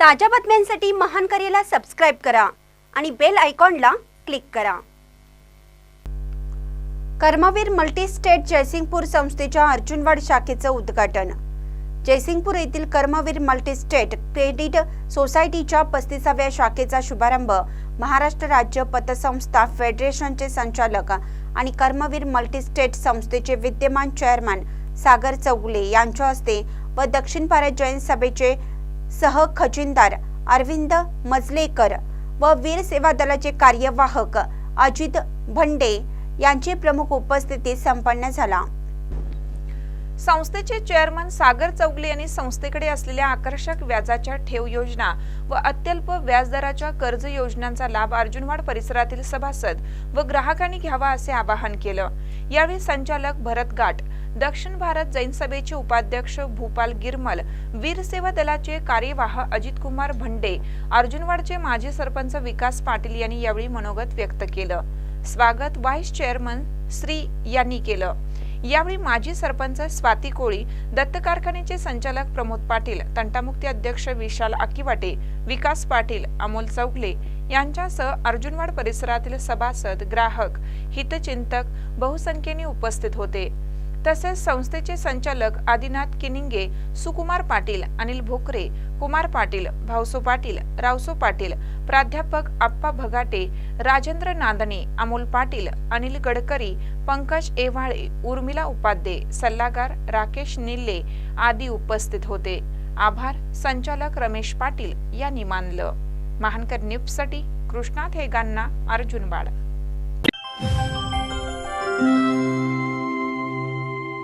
ताज्या बातम्यांसाठी महान करेला सबस्क्राईब करा आणि बेल आयकॉनला क्लिक करा. कर्मवीर मल्टीस्टेट जयसिंगपूर संस्थेच्या अर्जुनवाड शाखेचं उद्घाटन. जयसिंगपूर येथील कर्मवीर मल्टीस्टेट क्रेडिट सोसायटीच्या पस्तीसाव्या शाखेचा शुभारंभ महाराष्ट्र राज्य पतसंस्था फेडरेशनचे संचालक आणि कर्मवीर मल्टीस्टेट संस्थेचे विद्यमान चेअरमॅन सागर चौगुले यांच्या हस्ते व दक्षिण भारत जैन सभेचे सह खजिनदार अरविंद मजलेकर व वीर सेवा दलाचे कार्यवाहक अजित भंडे यांची प्रमुख उपस्थितीत संपन्न झाला. संस्थेचे चेअरमन सागर चौगले यांनी संस्थेकडे असलेल्या आकर्षक व्याजाच्या ठेव योजना व अत्यल्प व्याजदराच्या कर्ज योजनांचा लाभ अर्जुनवाड परिसरातील सभासद व ग्राहकांनी घ्यावा असे आवाहन केलं. यावेळी संचालक भरत गाठ दक्षिण भारत जैन सभेचे उपाध्यक्ष भूपाल गिरमल वीर सेवा दलाचे कार्यवाह अजित कुमार भंडे अर्जुनवाडचे माजी सरपंच विकास पाटील यांनी यावेळी मनोगत व्यक्त केलं. स्वागत व्हाईस चेअरमन श्री यांनी केलं. यावेळी माजी सरपंच स्वाती कोळी दत्त कारखान्याचे संचालक प्रमोद पाटील तंटामुक्ती अध्यक्ष विशाल आकिवाटे विकास पाटील अमोल चौगले यांच्यासह अर्जुनवाड परिसरातील सभासद ग्राहक हितचिंतक बहुसंख्येने उपस्थित होते. तसेच संस्थेचे संचालक आदिनाथ किनिंगे सुकुमार पाटील अनिल भोकरे कुमार पाटील भाऊसो पाटील रावसो पाटील प्राध्यापक आप्पा भगाटे राजेंद्र नांदणे अमोल पाटील अनिल गडकरी पंकज एव्हाळे उर्मिला उपाध्ये सल्लागार राकेश निल्ले आदी उपस्थित होते. आभार संचालक रमेश पाटील यांनी मानलं. महानकर न्यूजसाठी कृष्णा थेगांना अर्जुनवाड